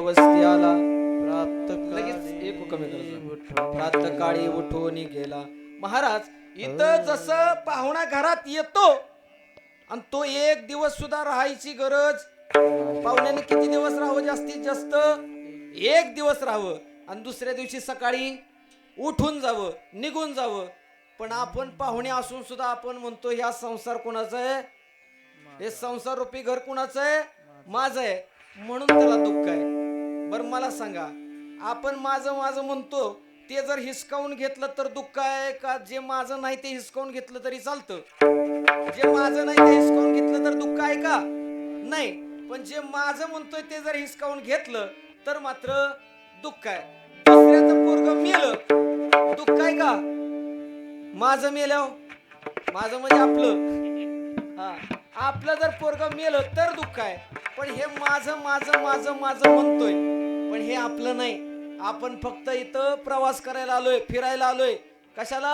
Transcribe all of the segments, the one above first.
प्राप्त लगेच एक कमी करायचं उठून गेला. महाराज इथं जसं पाहुणा घरात येतो आणि तो एक दिवस सुद्धा राहायची गरज पाहुण्याने किती दिवस राहावं जास्तीत जास्त? एक दिवस राहावं. आणि दुसऱ्या दिवशी सकाळी उठून जावं निघून जावं. पण आपण पाहुणे असून सुद्धा आपण म्हणतो ह्या संसार कोणाचा आहे? हे संसार रूपी घर कुणाचं आहे? माझं आहे. म्हणून त्याला दुःख आहे. बरं मला सांगा आपण माझं माझं म्हणतो ते जर हिसकावून घेतलं तर दुःख आहे का? जे माझं नाही ते हिसकावून घेतलं तरी चालतं. जे माझं नाही ते हिसकावून घेतलं तर दुःख आहे का? नाही पण जे माझं म्हणतोय ते जर हिसकावून घेतलं तर मात्र दुःख आहे. दुसऱ्याचं पोरग मेलं दुःख आहे का? माझं मेलं माझं म्हणजे आपलं? हा आपलं जर पोरग मेलं तर दुःख आहे पण हे माझं माझं माझं माझं म्हणतोय पण हे आपलं नाही. आपण फक्त इथं प्रवास करायला आलोय फिरायला आलोय. कशाला?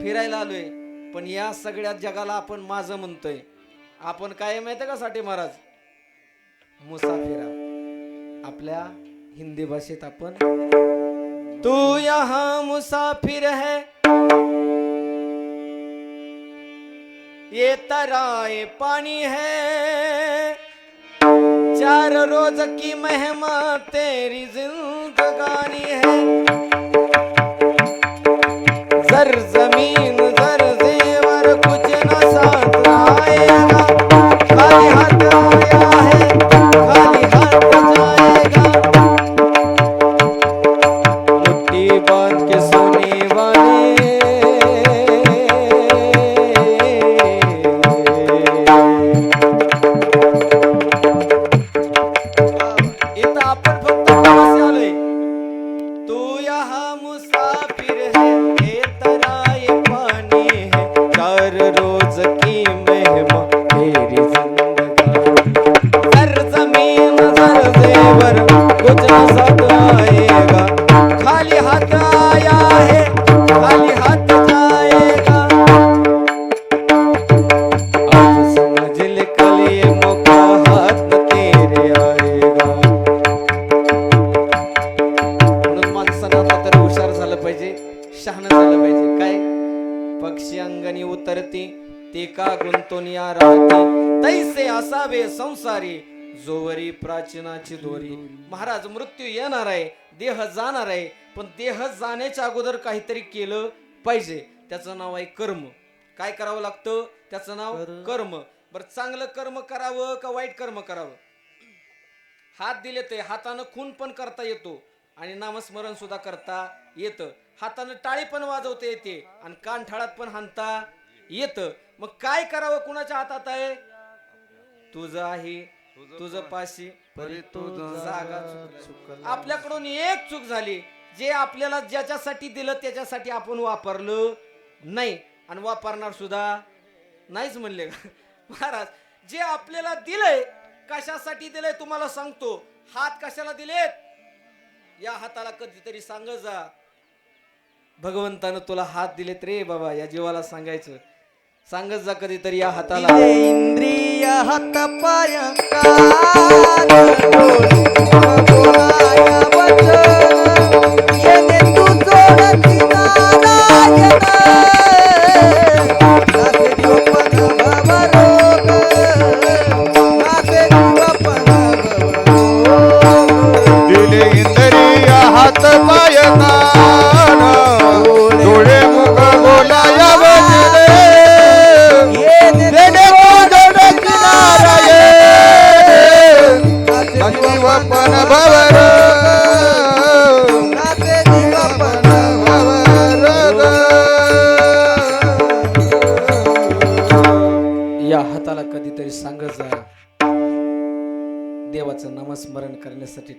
फिरायला आलोय. पण या सगळ्या जगाला आपण माझं म्हणतोय. आपण काय माहिती का साठी महाराज? मुसाफिरा. आपल्या हिंदी भाषेत आपण तू यहा मुसाफिर है. ये तराए पाणी है। चार रोज की मेहमा तेरी जिंदगानी है। जर जमीन जर जेवर कुछ न साथ संसारी जोवरी प्राचीनाची दोरी. महाराज मृत्यू येणार आहे देह जाणार आहे पण देह जाण्याच्या अगोदर काहीतरी केलं पाहिजे. त्याचं नाव आहे कर्म. काय करावं लागतं? त्याचं नाव कर्म. बरं चांगलं कर्म करावं का वाईट कर्म करावं? हात दिले ते हातानं खून पण करता येतो आणि नामस्मरण सुद्धा करता येतं. हातानं टाळी पण वाजवता येते आणि कानठाळात पण हाणता येतं. मग काय करावं कुणाच्या हातात आहे? तुझं आहे तुझं पाशी परी तुझं जागा. आपल्याकडून एक चूक झाली जे आपल्याला ज्याच्यासाठी दिलं त्याच्यासाठी आपण वापरलं नाही. आणि वापरणार सुद्धा नाहीच म्हणले. का महाराज जे आपल्याला दिलंय कशासाठी दिलंय तुम्हाला सांगतो. हात कशाला दिलेत? या हाताला कधीतरी सांगत जा. भगवंतानं तुला हात दिलेत रे बाबा या जीवाला सांगायचं. सांगत जा कधीतरी या हाताला. इंद्रिय हात पाय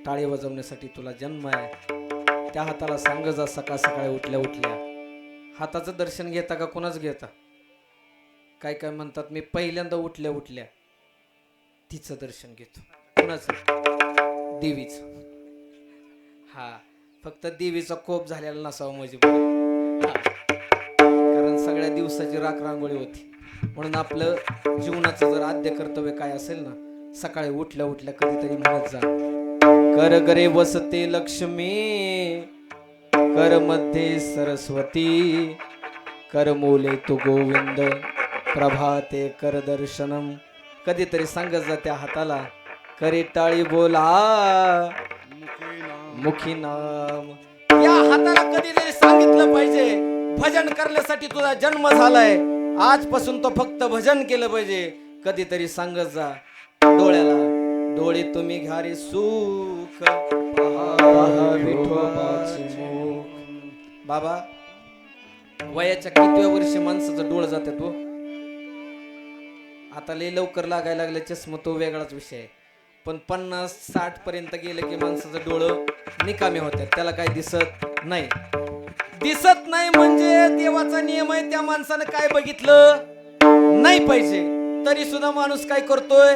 टाळे वाजवण्यासाठी तुला जन्म आहे. त्या हाताला सांग जा सकाळ सकाळी उठल्या उठल्या. हाताचं दर्शन घेता का कोणाच घेता? काय काय म्हणतात मी पहिल्यांदा उठल्या उठल्या तिचं दर्शन घेतो. कुणाचं? देवीचं. हा फक्त देवीचा कोप झालेला नसावा म्हणजे कारण सगळ्या दिवसाची राख रांगोळी होती. म्हणून आपलं जीवनाचं जर आद्य कर्तव्य काय असेल ना सकाळी उठल्या उठल्या कधीतरी म्हणत जा. कर गरे वसते लक्ष्मी कर मध्ये सरस्वती कर मोले तू गोविंद प्रभाते कर दर्शनम. कधीतरी सांगत जा त्या हाताला करे टाळी बोला मुखी नाम. या हाताला कधीतरी सांगितलं पाहिजे भजन करण्यासाठी तुझा जन्म झालाय. आजपासून तो फक्त भजन केलं पाहिजे. कधीतरी सांगत जा डोळ्याला. डोळे तुम्ही घ्या रे सुख बाबा वयाच्या कितव्या वर्षी माणसाचं डोळ जाते तो? आता लय लवकर लागायला लागले चष्मा तो वेगळाच विषय आहे. पण पन्नास साठ पर्यंत गेलं की माणसाचं डोळं निकामी होतात त्याला काही दिसत नाही. दिसत नाही म्हणजे देवाचा नियम आहे त्या माणसानं काय बघितलं? नाही पाहिजे. तरी सुद्धा माणूस काय करतोय?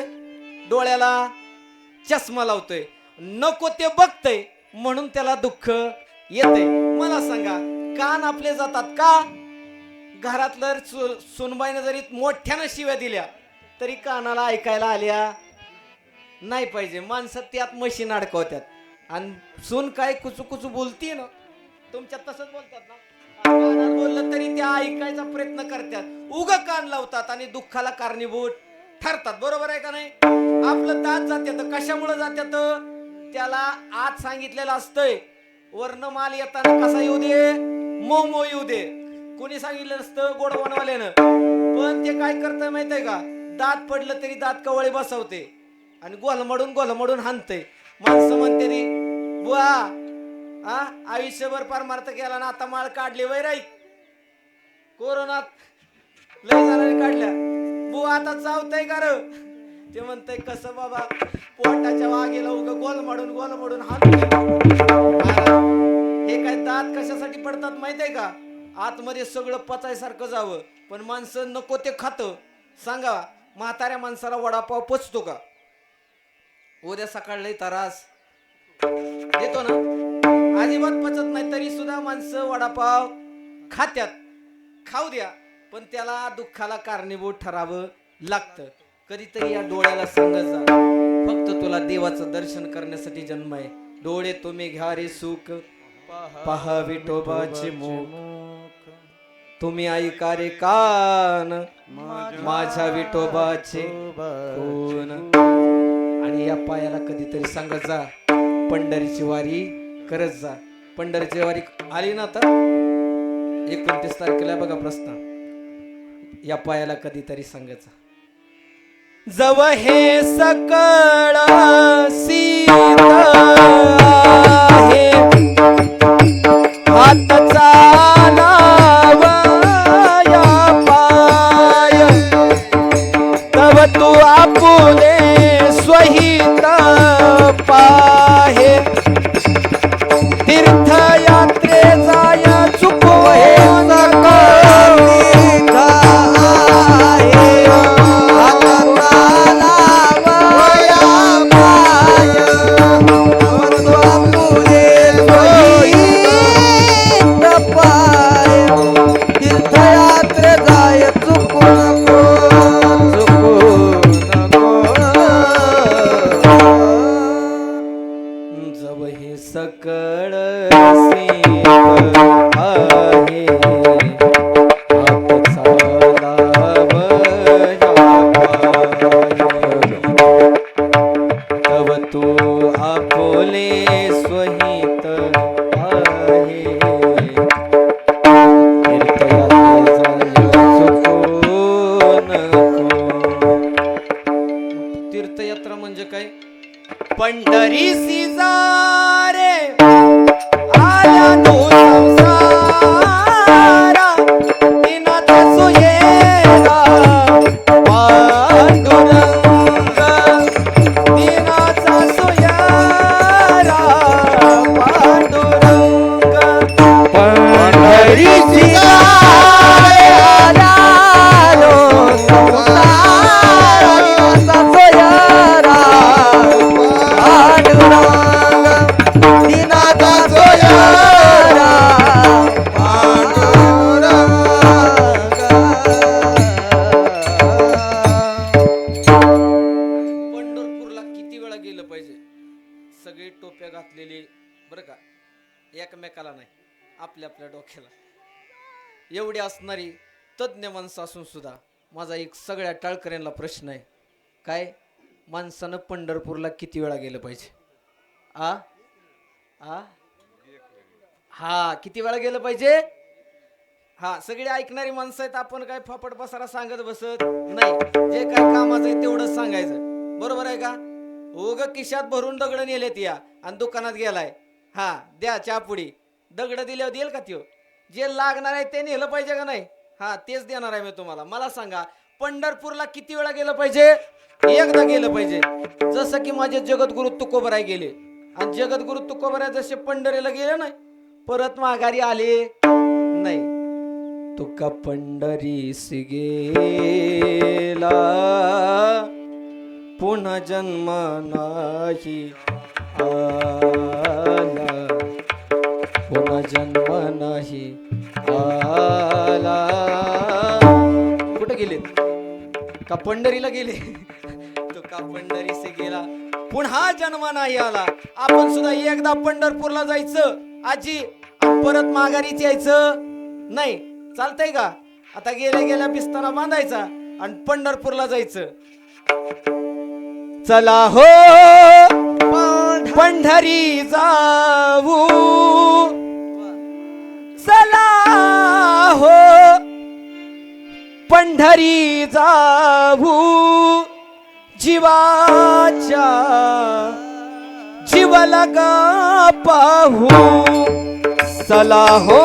डोळ्याला चष्मा लावतोय. नको ते बघतय म्हणून त्याला दुःख येते मला सांगा कान आपले जातात का? घरातलं सुनबाईनं जरी मोठ्यानं शिव्या दिल्या तरी कानाला ऐकायला आल्या नाही पाहिजे. माणसं त्यात मशीन अडकवत्यात आणि सून काय कुचू कुचू बोलती ना तुमच्यात तसंच बोलतात ना? बोललं तरी त्या ऐकायचा प्रयत्न करतात. उग कान लावतात आणि दुःखाला कारणीभूत. ठरतात. बरोबर आहे का नाही? आपलं दात जात्यात कशामुळे जात्यात? त्याला आज सांगितलेलं असतंय. वर्ण माल येताना कसा येऊ दे? मोमो मो येऊ दे. कोणी सांगितलं असतं गोड बनवाल्यानं पण ते काय करत माहितीये का? दात पडलं तरी दात कवळे बसवते. आणि गोलमडून गोलमडून हानते माणसं म्हणते ती बुवा हा आयुष्यभर परमार्थ केला ना आता माळ काढली वैराई कोरोनात लय जणांनी काढल्या. बुवा आता चावतंय का र? ते म्हणतय कसं बाबा पोटाच्या वागेला उग गोल माडून गोल माडून हात हे काय दात कशासाठी पडतात माहितीये का? आतमध्ये सगळं पचायसारखं जावं पण माणसं नको ते खात. सांगा म्हाताऱ्या माणसाला वडापाव पचतो का? उद्या सकाळला तरास देतो ना? अजिबात पचत नाही तरी सुद्धा माणसं वडापाव खात्यात. खाऊ द्या. पण त्याला दुःखाला कारणीभूत ठरावं लागतं. कधीतरी या डोळ्याला सांगत जा. फक्त तुला देवाचं दर्शन करण्यासाठी जन्म आहे. डोळे तुम्ही घ्या रे सुख. पहा विठोबाचे मुख. तुम्ही ऐका रे कान. माझ्या विठोबाचे कोण आणि या पायाला कधीतरी सांगत जा. पंढरीची वारी करत जा. पंढरीची वारी आली ना आता? एकोणतीस तारखेला बघा प्रश्न या पायाला कधीतरी सांगायचा जव हे सकळ सीता पंढरी सिजारे टोप्या घातलेली बरं का? एकमेकाला नाही आपल्या आपल्या डोक्याला. एवढी असणारी तज्ज्ञ माणसं असून सुद्धा माझा एक सगळ्या टाळकऱ्यांना प्रश्न आहे. काय? माणसानं पंढरपूरला किती वेळा गेलं पाहिजे? आ? आ? हा किती वेळा गेलं पाहिजे? हा सगळी ऐकणारी माणसं आहेत आपण काय फापट पसारा सांगत बसत नाही. जे काय कामाचं आहे तेवढंच सांगायचं. बरोबर आहे का? उग किशात भरून दगड नेलेत या आणि दुकानात गेलाय. हा द्या चहापुडी दगड दिल्यावर देईल का त्यो? जे लागणार आहे ते नेलं पाहिजे का नाही? हा तेच देणार आहे मी तुम्हाला. मला सांगा पंढरपूरला किती वेळा गेलं पाहिजे? एकदा गेलं पाहिजे. जसं की माझे जगद्गुरु तुकोबराय गेले. आणि जगद्गुरु तुकोबराय जसे पंढरीला गेले नाही परत माघारी आले नाही. तुका पंढरीस गेला. पुन्हा जन्म नाही. आला. पुन्हा जन्म नाही. आला. कुठं गेलेत का पंढरीला गेले? तो का पंढरीस गेला? पुन्हा जन्म नाही आला. आपण सुद्धा एकदा पंढरपूरला जायचं. आजी परत माघारीच यायचं. नाही चालतंय का? आता गेल्या गेल्या बिस्ताना बांधायचा आणि पंढरपूरला जायचं. चला हो पंढरी जाऊ. चला हो पंढरी जाऊ. जीवाच्या जीवाला गा पाहू. चला हो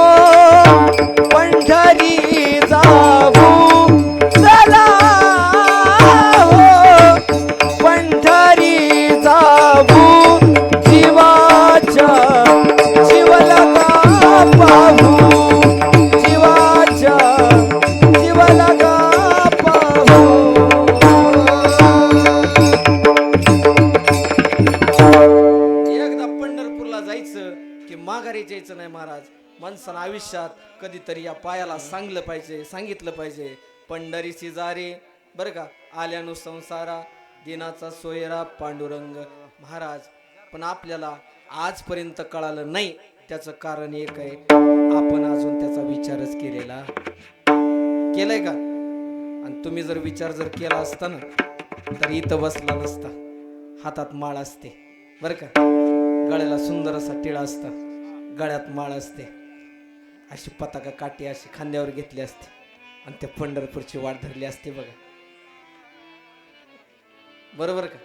पंढरी जाऊ. माणसानं आयुष्यात कधीतरी या पायाला सांगलं पाहिजे सांगितलं पाहिजे. पंढरी शिजारी बरं का? आल्यानु संसारा दिनाचा सोयरा पांडुरंग. महाराज पण आपल्याला आजपर्यंत कळालं नाही त्याचं कारण एक आहे. आपण अजून त्याचा विचारच केलेला केलाय का? आणि तुम्ही जर विचार जर केला असता ना तर इथं बसला नसता. हातात माळ असते. बरं का? गळ्याला सुंदर असा टिळा असता. गळ्यात माळ असते. अशी पताका काठी अशी खांद्यावर घेतली असते. आणि त्या पंढरपूरची वाट धरली असते बघा. बरोबर का?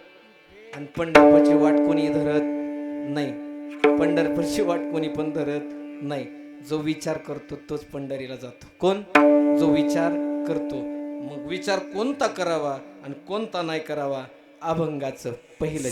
आणि पंढरपूरची वाट कोणी धरत नाही. पंढरपूरची वाट कोणी पण धरत नाही. जो विचार करतो तोच पंढरीला जातो. कोण? जो विचार करतो. मग विचार कोणता करावा आणि कोणता नाही करावा? अभंगाचं पहिलं